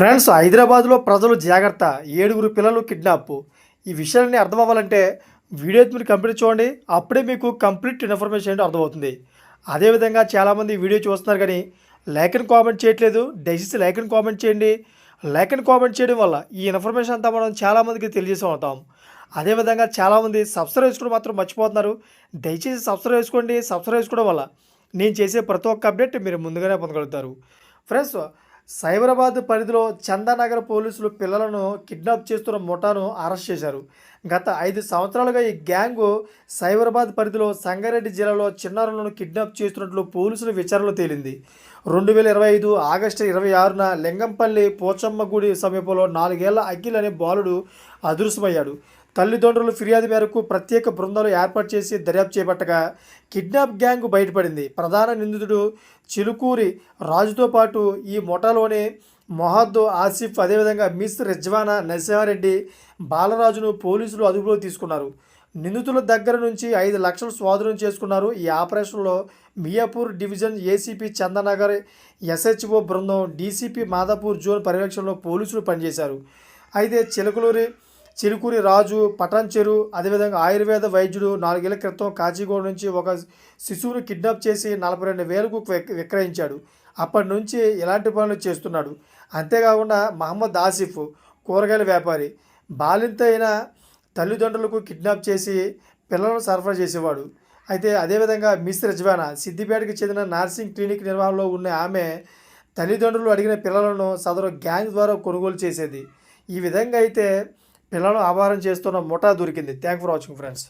Friends హైదరాబాద్లో ప్రజలు జాగ్రత్త. ఏడుగురు పిల్లలు కిడ్నాప్. ఈ విషయాన్ని అర్థం అవ్వాలంటే వీడియో మీరు కంప్లీట్ చూడండి. అప్పుడే మీకు కంప్లీట్ ఇన్ఫర్మేషన్ ఏంటో అర్థమవుతుంది. అదేవిధంగా చాలామంది వీడియో చూస్తున్నారు కానీ లైక్ అండ్ కామెంట్ చేయట్లేదు. దయచేసి లైక్ అండ్ కామెంట్ చేయండి. లైక్ అండ్ కామెంట్ చేయడం వల్ల ఈ ఇన్ఫర్మేషన్ అంతా మనం చాలామందికి తెలియజేసి ఉంటాం అదేవిధంగా చాలామంది సబ్స్క్రైబ్ చేసుకోవడం మాత్రం మర్చిపోతున్నారు. దయచేసి సబ్స్క్రైబ్ చేసుకోండి. సబ్స్క్రైబ్ చేసుకోవడం వల్ల నేను చేసే ప్రతి ఒక్క అప్డేట్ మీరు ముందుగానే పొందగలుగుతారు. ఫ్రెండ్స్ సైబరాబాద్ పరిధిలో చందానగర్ పోలీసులు పిల్లలను కిడ్నాప్ చేస్తున్న ముఠాను అరెస్ట్ చేశారు. గత ఐదు సంవత్సరాలుగా ఈ గ్యాంగు సైబరాబాద్ పరిధిలో సంగారెడ్డి జిల్లాలో చిన్నారులను కిడ్నాప్ చేస్తున్నట్లు పోలీసుల విచారణలో తేలింది. రెండు వేల ఇరవై ఐదు ఆగస్టు ఇరవై ఆరున లింగంపల్లి పోచమ్మ గుడి సమీపంలో నాలుగేళ్ళ అఖిల్ అనే బాలుడు అదృశ్యమయ్యాడు. తల్లిదండ్రులు ఫిర్యాదు మేరకు ప్రత్యేక బృందాలు ఏర్పాటు చేసి దర్యాప్తు చేపట్టగా కిడ్నాప్ గ్యాంగ్ బయటపడింది. ప్రధాన నిందితుడు చిలుకూరి రాజుతో పాటు ఈ ముఠాలోని మొహద్దు ఆసిఫ్ అదేవిధంగా మిస్ రిజ్వానా నరసింహారెడ్డి బాలరాజును పోలీసులు అదుపులో తీసుకున్నారు. నిందితుల దగ్గర నుంచి ఐదు లక్షలు స్వాధీనం చేసుకున్నారు. ఈ ఆపరేషన్లో Miyapur division ACP Chandanagar SHO బృందం డీసీపీ మాదాపూర్ జోన్ పర్యవేక్షణలో పోలీసులు పనిచేశారు. అయితే చిలకలూరి చిరుకూరి రాజు పటాన్చెరు అదేవిధంగా ఆయుర్వేద వైద్యుడు నాలుగేళ్ళ క్రితం కాచిగూడ నుంచి ఒక శిశువును కిడ్నాప్ చేసి నలభై రెండు వేలకు విక్రయించాడు. అప్పటి నుంచి ఇలాంటి పనులు చేస్తున్నాడు. అంతేకాకుండా మహమ్మద్ ఆసిఫ్ కూరగాయల వ్యాపారి. బాలింత అయిన తల్లిదండ్రులకు కిడ్నాప్ చేసి పిల్లలను సరఫరా చేసేవాడు. అయితే అదేవిధంగా మిస్ రజ్వానా సిద్దిపేటకి చెందిన నర్సింగ్ క్లినిక్ నిర్వహణలో ఉన్న ఆమె తల్లిదండ్రులు అడిగిన పిల్లలను సదరు గ్యాంగ్ ద్వారా కొనుగోలు చేసేది. ఈ విధంగా అయితే పిల్లలను ఆభారం చేస్తున్న ముఠా దొరికింది. Thank for watching friends